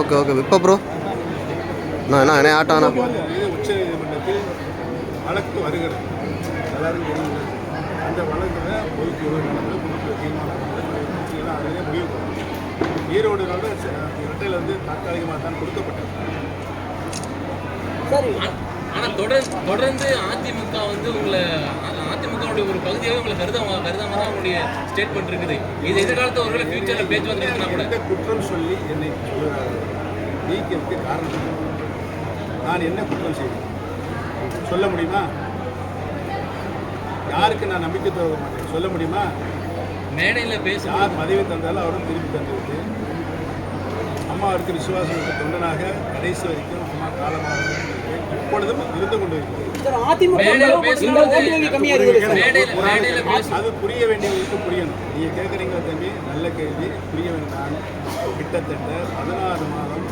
Okay okay இப்போ bro நான் என்ன என்ன ஆட்டானா இது உச்ச நீதிமன்றத்தில் வழக்கு வருகிறது. எல்லாரும் தெரியும் அந்த வழக்கில் கட்சியெல்லாம் அதிலே முடிவு ஈரோடு வந்து இரட்டையில் வந்து தற்காலிகமாக தான் கொடுக்கப்பட்டது. சரி. ஆனா தொடர்ந்து தொடர்ந்து அதிமுக வந்து உங்களை அதிமுகவுடைய ஒரு பகுதியாகவே உங்களை கருதாம கருதாம தான் உங்களுடைய ஸ்டேட்மெண்ட் இருக்குது. இது எதிர்காலத்தில் ஒருவேளை ஃபியூச்சர்ல பேச்சுவார்த்தை இருக்குன்னா கூட. குற்றம் சொல்லி என்னை நீக்கிறதுக்கு காரணம்? நான் என்ன குற்றம் செய்தேன் சொல்ல முடியுமா? யாருக்கு நான் நம்பிக்கை தர மாட்டேன்? சொல்ல முடியுமா? மேடையில பேசும் யார் பதவி தந்தாலும் அவரும் திருப்பி தந்துவிட்டு அம்மாவிற்கு விசுவாசம் வைத்த தொண்டனாக கடைசி வரைக்கும் அம்மா காலமாக இப்பொழுதும் இருந்து கொண்டு இருக்கிறது அது புரிய வேண்டியவங்களுக்கு புரியணும். நீங்க கேட்குறீங்க தம்பி? நல்ல கேள்வி. புரிய வேண்டாம். கிட்டத்தட்ட பதினாறு மாதம்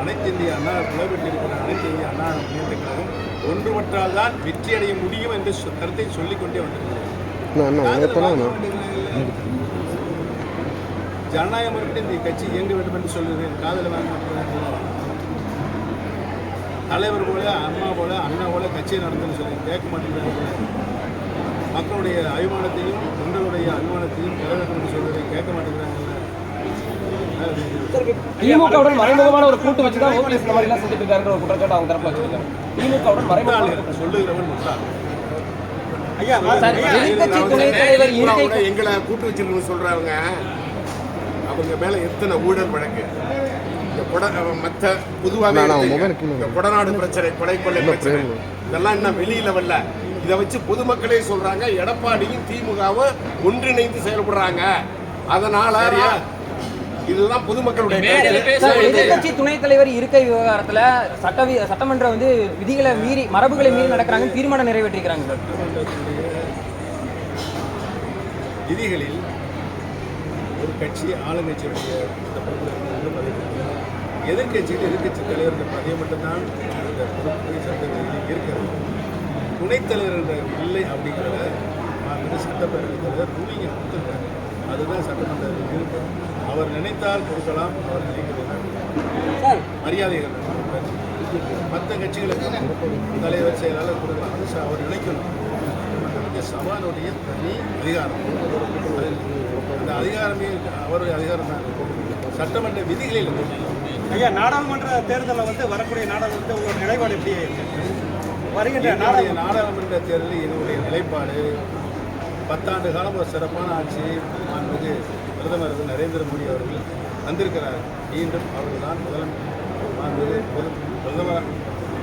அனைத்து இந்திய அண்ணா புலப்பட்டிருக்கிற அனைத்து இந்திய அண்ணா முன்னேற்ற கழகம் ஒன்றுபட்டால் தான் வெற்றி அடைய முடியும் என்று சொ- கருத்தை சொல்லிக்கொண்டே வந்திருக்கிறேன். ஜனநாயகம் இந்த கட்சி இயங்க வேண்டும் என்று சொல்லுகிறேன் காதல வாங்க. தலைவர் போல அம்மா போல அண்ணா போல கட்சியை நடத்துன்னு சொல்லி கேட்க மாட்டேங்கிறாங்க. மக்களுடைய அபிமானத்தையும் உங்களுடைய அபிமானத்தையும் பெற வேண்டும் என்று சொல்வதை கேட்க மாட்டேங்கிறாங்கல்ல திமுகவுடன் மறைமுகமான ஒரு கூட்டு வச்சு தான் ஓபிஎஸ் இந்த மாதிரி எல்லாம் செஞ்சுட்டு இருக்காருன்ற ஒரு குற்றச்சாட்டு அவங்க தரப்புல வச்சிருக்காங்க. திமுகவுடன் முட்டாள். சொல்லுகிறவன் முட்டாள். எங்களை கூட்டு வச்சிருக்கணும்னு சொல்றாங்க. அவங்க மேல எத்தனை ஊழல் வழக்கு? மற்ற கீழே இந்த கொடநாடு பிரச்சனை கொலை கொள்ளை பிரச்சனை. பிரேம். இதெல்லாம் இன்னும் வெளியில வரல. இதை வச்சு பொதுமக்களே சொல்றாங்க எடப்பாடியும் திமுகவும் ஒன்றிணைந்து செயல்படுறாங்க. அதனால இதுதான் பொதுமக்களுடைய துணைத் தலைவர் இருக்கை விவகாரத்துல சட்ட சட்டமன்றம் வந்து விதிகளை மீறி மரபுகளை மீறி நடக்கிறாங்க தீர்மானம் நிறைவேற்றிருக்கிறாங்க சார். விதிகளில் ஒரு கட்சி ஆளுங்கட்சியுடைய இந்த பொறுப்பில் இருந்து பதவி மட்டும்தான் இந்த பொறுப்பு சட்டத்தில் இருக்கிறது. துணைத் தலைவர் என்ற இல்லை அப்படிங்கிறத மாண்புமிகு சட்டப்பேரவைத் தலைவர் ரூலிங்க கொடுத்துருக்காங்க அதுதான் சட்டமன்றத்தில் இருக்கு. அவர் நினைத்தால் கொடுக்கலாம் அவர் நினைக்கிறார் மரியாதைகள் மற்ற கட்சிகளுக்கு தலைவர் செயலாளர் கொடுக்கலாம். அது அவர் நினைக்கணும். சபானுடைய தனி அதிகாரம். அது அந்த அதிகாரமே அவருடைய அதிகாரம் தான். சட்டமன்ற விதிகளில். ஐயா நாடாளுமன்ற தேர்தலில் வந்து வரக்கூடிய நாடாளுமன்ற உங்களோட நிலைப்பாடு எப்படி வருகின்ற நாடாளுமன்ற நாடாளுமன்ற தேர்தலில் என்னுடைய நிலைப்பாடு பத்தாண்டு காலம் ஒரு சிறப்பான ஆட்சி மாண்புமிகு பிரதமர் திரு நரேந்திர மோடி அவர்கள் வந்திருக்கிறார். மீண்டும் அவர்கள் தான் முதலம் மாண்புமிகு பிரதம- பிரதமர்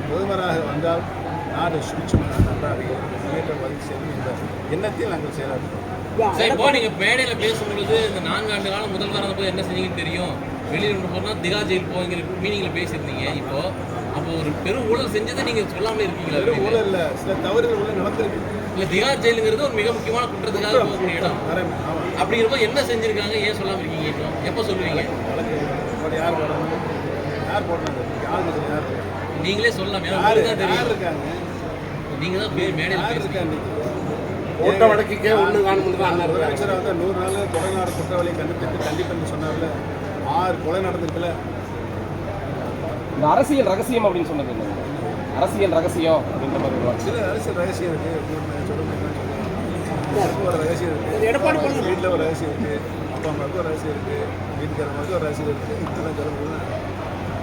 பிரதமராக வந்தால் நாடு சுட்சமாக நன்றாக முன்னேற்றம் பதிவு செய்யும் என்ற எண்ணத்தில் நாங்கள் செயலாற்றுகிறோம் சரி இப்போ நீங்க மேடையில பேசும்பொழுது இந்த நான்கு ஆண்டு காலம் முதல்வர் இருந்தபோது என்ன செஞ்சீங்கன்னு தெரியும். வெளியில் போனா திகா ஜெயில் போங்கிற மீனிங்ல பேசியிருந்தீங்க இப்போ. அப்போ ஒரு பெரும் ஊழல் செஞ்சதை நீங்க சொல்லாமலே இருக்கீங்களா? ஊழல் இல்லை. சில தவறுகள் உள்ள நடந்திருக்கு. இல்ல திகா ஜெயிலுங்கிறது ஒரு மிக முக்கியமான குற்றத்துக்காக போகக்கூடிய இடம். அப்படிங்கிறப்போ என்ன செஞ்சிருக்காங்க? ஏன் சொல்லாம இருக்கீங்க இப்போ? எப்போ சொல்லுவீங்க? யார் யார் போடுறாங்க நீங்களே சொல்லலாம். யார்? தான் தெரியும். நீங்க தான் மேடையில பேசுறீங்க ஓட்ட வழக்குக்கே ஒண்ணு காணும்னு தான் முதலமைச்சர் வந்து நூறு நாள் கொலைநாடு குற்றவாளியை கண்டுபிடித்து கண்டிப்பேன்னு சொன்னார்ல ஆறு கொலை நடந்திருக்குல்ல. இந்த அரசியல் ரகசியம் அப்படின்னு சொன்னது என்ன? அரசியல் ரகசியம் அப்படின்ற மாதிரி ஒரு. சில அரசியல் ரகசியம் இருக்கு. ஒரு ரகசியம் இருக்கு. எடப்பாடி வீட்டில் ஒரு ரகசியம் இருக்கு. அப்பா அம்மாவுக்கு ஒரு ரகசியம் இருக்கு. வீட்டுக்காரமாவுக்கு ஒரு ரகசியம் இருக்கு. இதெல்லாம் சொல்ல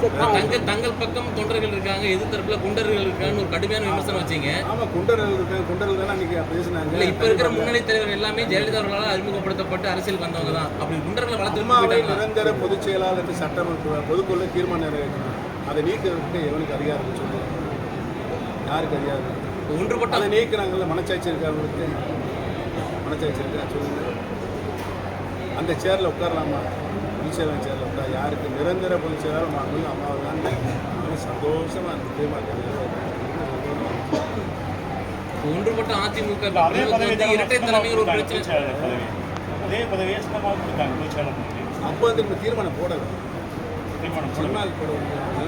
முடியுமா தங்க தங்கள் பக்கம் தொண்டர்கள் இருக்காங்க எதிர் தரப்புல குண்டர்கள் இருக்கான்னு ஒரு கடுமையான விமர்சனம் வச்சீங்க. ஆமா குண்டர்கள் இருக்காங்க குண்டர்கள் தானே அன்னைக்கு பேசினாங்க. இல்ல இப்ப இருக்கிற முன்னணி தலைவர் எல்லாமே ஜெயலலிதா அவர்களால் அறிமுகப்படுத்தப்பட்டு அரசியல் வந்தவங்க தான் அப்படி குண்டர்களை வளர்த்து நிரந்தர பொதுச் செயலாளர் என்று சட்டம் பொதுக்குள்ள தீர்மானம் அதை நீக்கிறதுக்கு எவனுக்கு அதிகாரம் சொல்லுங்க. யாருக்கு அதிகாரம்? ஒன்றுபட்ட அதை நீக்கிறாங்கல்ல மனச்சாட்சி இருக்கு அவங்களுக்கு மனச்சாட்சி இருக்கா? சொல்லுங்க. அந்த சேரில் உட்காரலாமா? பொதுச் செயலாளர் சேரில் உட்கார் யாருக்கு? நிரந்தர பொதுச் செயலாளர் வாங்கணும் அம்மாவை தான். சந்தோஷமாக அந்த ஒன்றுபட்ட அதிமுக அதே பதவி வந்து இரட்டை தலைமையில் ஒரு பிரச்சனை. அதே பதவியை சின்னமாக கொடுத்தாங்க. அப்போ வந்து இப்போ தீர்மானம் போடலை தீர்மானம் போடல. முன்னாள் போட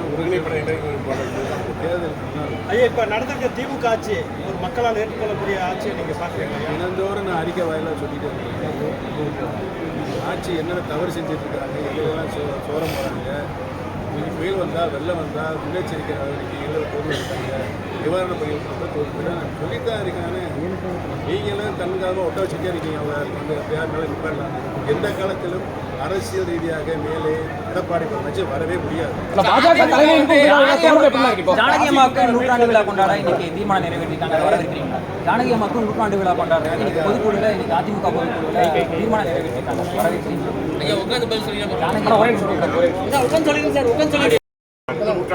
ஒருங்கிணைப்பட இடைவெளி தேர்தல் முன்னாள் ஐயா இப்போ நடந்திருக்க திமுக ஆட்சி ஒரு மக்களால் ஏற்றுக்கொள்ளக்கூடிய ஆட்சியை நீங்கள் பார்க்குறீங்க தினந்தோறும் நான் அறிக்கை வாயிலாக சொல்லிட்டு இருக்கேன். ஆட்சி என்னென்ன தவறு செஞ்சுட்டு இருக்காங்க எல்லாம் சோ சோரம் போகிறாங்க இன்னைக்கு புயல் வந்தால் வெள்ளம் வந்தால் முன்னெச்சரிக்கை நடவடிக்கைகள் பொருள் இருக்காங்க நிவாரணப் பணிகள் கொடுத்து தோல்வியில் நான் சொல்லிட்டு தான் இருக்கானே நீங்களும் தன்காலமாக ஒட்ட வச்சுட்டே இருக்கீங்க அவங்க அந்த பேர் மேலே நிப்பாடலாம் எந்த காலத்திலும் அரசியல் ரீதியாக மேலே எடப்பாடி வச்சு வரவே முடியாது ஜானகி அம்மாவுக்கு நூற்றாண்டு விழா கொண்டாட இன்னைக்கு தீர்மானம் நிறைவேற்றிருக்காங்க. அதை வரவேற்கிறீங்களா? ஜானகி அம்மாவுக்கு நூற்றாண்டு விழா கொண்டாடுறாங்க. இன்னைக்கு பொதுக்குழுல இன்னைக்கு அதிமுக பொதுக்குழுல தீர்மானம் வரவேற்கிறீங்களா? ஐயா உட்காந்து பதில் நிமிஷம் ஒரே நிமிஷம்.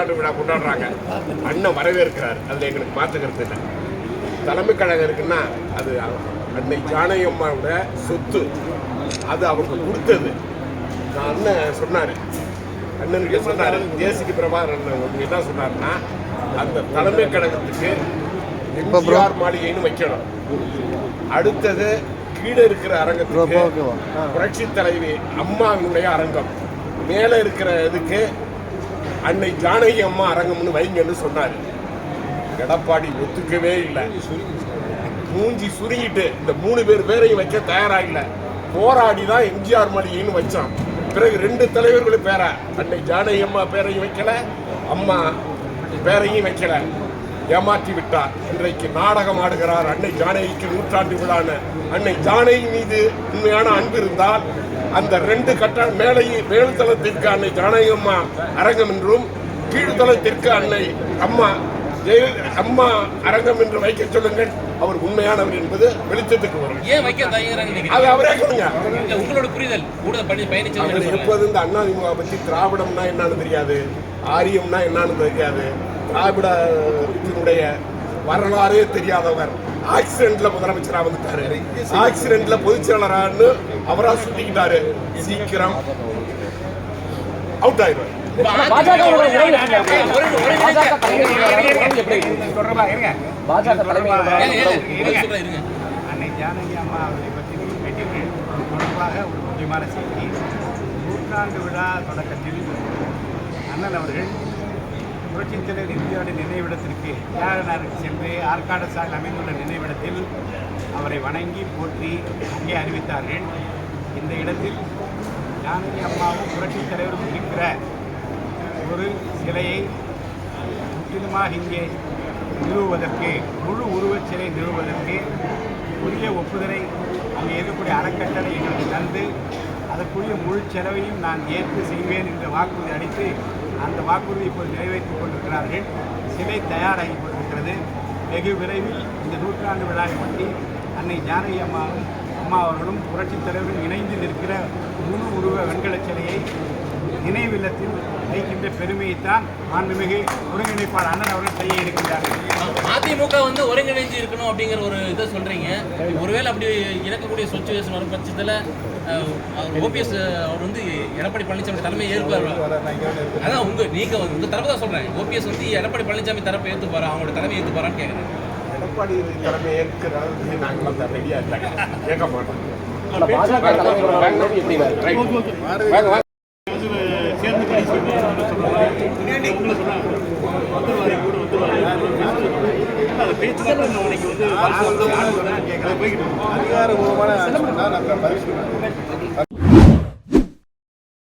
நூற்றாண்டு விழா கொண்டாடுறாங்க. அண்ணன் வரவேற்கிறார். அதுல எங்களுக்கு கருத்து இல்லை. தலைமை கழகம் இருக்குன்னா அது அன்னை ஜானகி அம்மாவோட சொத்து. அது அவங்க கொடுத்தது. நான் அண்ணன் சொன்னாரு. அண்ணனுக்கு சொன்னாரு? தேசிக்கு பிரபாகர் அண்ணன் என்ன சொன்னாருன்னா அந்த தலைமை கழகத்துக்கு எம்ஜிஆர் மாளிகைன்னு வைக்கணும். அடுத்தது கீழே இருக்கிற அரங்கத்துக்கு புரட்சி தலைவி அம்மாவினுடைய அரங்கம். மேலே இருக்கிற இதுக்கு அன்னை ஜானகி அம்மா அரங்கம்னு வைங்கன்னு சொன்னார். எடப்பாடி ஒத்துக்கவே இல்லை. மூஞ்சி சுருங்கிட்டு இந்த மூணு பேர் பேரையும் வைக்க தயாரா இல்லை போராடி தான் எம்ஜிஆர் மளிகைன்னு வச்சான். பிறகு ரெண்டு தலைவர்களும் பேர. அன்னை ஜானகி அம்மா பேரையும் வைக்கல அம்மா பேரையும் வைக்கல. ஏமாற்றி விட்டார். இன்றைக்கு நாடகம் ஆடுகிறார் அன்னை ஜானகிக்கு நூற்றாண்டு விழான அன்னை ஜானகி மீது உண்மையான அன்பு இருந்தால் அந்த ரெண்டு கட்ட மேலையும் மேல்தளத்திற்கு அன்னை ஜானகி அம்மா அரங்கம் என்றும் கீழ்த்தளத்திற்கு அன்னை அம்மா ஜெயல அம்மா அரங்கம் என்று வைக்க சொல்லுங்கள். அவர் உண்மையானவர் என்பது வெளிச்சத்துக்கு வரும். ஏன் வைக்க தயங்குறாங்க? அது அவரே சொல்லுங்க. உங்களோட புரிதல். கூட பண்ணி சொல்றாங்க? எப்போது இந்த அண்ணாதிமுக பத்தி திராவிடம்னா என்னன்னு தெரியாது. ஆரியம்னா என்னன்னு தெரியாது. திராவிடத்தினுடைய வரலாறே தெரியாதவர். ஆக்சிடென்ட்ல முதலமைச்சரா வந்துட்டாரு. ஆக்சிடென்ட்ல பொதுச் செயலரான்னு அவரா சுட்டிக்கிட்டாரு. சீக்கிரம் அவுட் ஆயிடுவார். பாஜக இருங்க. அன்னை ஜானகி அம்மா அவர்களை பற்றி தொடர்பாக ஒரு முக்கியமான செய்தி. நூற்றாண்டு விழா தொடக்கத்தில் அண்ணன் அவர்கள் புரட்சித் தலைவர் இந்தியாவுடைய நினைவிடத்திற்கு யாரனாருக்கு சென்று ஆற்காடு சாலையில் அமைந்துள்ள நினைவிடத்தில் அவரை வணங்கி போற்றி அங்கே அறிவித்தார்கள். இந்த இடத்தில் ஜானகி அம்மாவும் புரட்சித் தலைவரும் இருக்கிற ஒரு சிலையை முற்றிலுமாக இங்கே நிறுவுவதற்கு முழு உருவச் சிலை நிறுவுவதற்கு உரிய ஒப்புதலை அங்கே இருக்கக்கூடிய அறக்கட்டளை எங்களுக்கு தந்து அதற்குரிய முழு செலவையும் நான் ஏற்று செய்வேன் என்ற வாக்குறுதி அளித்து அந்த வாக்குறுதி இப்போது நிறைவேற்றிக் கொண்டிருக்கிறார்கள். சிலை தயாராகி கொண்டிருக்கிறது. வெகு விரைவில் இந்த நூற்றாண்டு விழாவை ஒட்டி அன்னை ஜானகி அம்மா அம்மா அவர்களும் புரட்சித் தலைவரும் இணைந்து நிற்கிற முழு உருவ வெண்கலச் சிலையை நினைவில்லத்தில் வைக்கின்ற பெருமையைத்தான் மாண்புமிகு ஒருங்கிணைப்பாளர் அண்ணன் அவர்கள் செய்ய இருக்கின்றார்கள். அதிமுக வந்து ஒருங்கிணைஞ்சு இருக்கணும் அப்படிங்கிற ஒரு இதை சொல்றீங்க. ஒருவேளை அப்படி இறக்கக்கூடிய சுச்சுவேஷன் வரும் பட்சத்தில் ஓபிஎஸ் அவர் வந்து எடப்பாடி பழனிசாமி தலைமை ஏற்பார். அதான் உங்க நீங்க வந்து- உங்க தரப்பு தான் சொல்றேன். ஓபிஎஸ் வந்து எடப்பாடி பழனிசாமி தரப்பை ஏற்றுப்பாரா அவங்களோட தலைமை ஏற்றுப்பாரான்னு கேட்குறேன் எடப்பாடி தலைமை ஏற்கிறாரு நாங்கள் ரெடியா இல்லை. கேட்க மாட்டோம் ஆனா பாஜக தலைமையோட உறவு எப்படி இருக்கு? ரைட் வாங்க வாங்க சேர்ந்து பணி செய்வாங்க சொல்லுவாங்க உங்களை சொன்னாங்க வந்துருவாரு கூட வந்துருவாரு அது பேச்சுவார்த்தை நாளைக்கு வந்து போய்கிட்டு அதிகாரபூர்வமான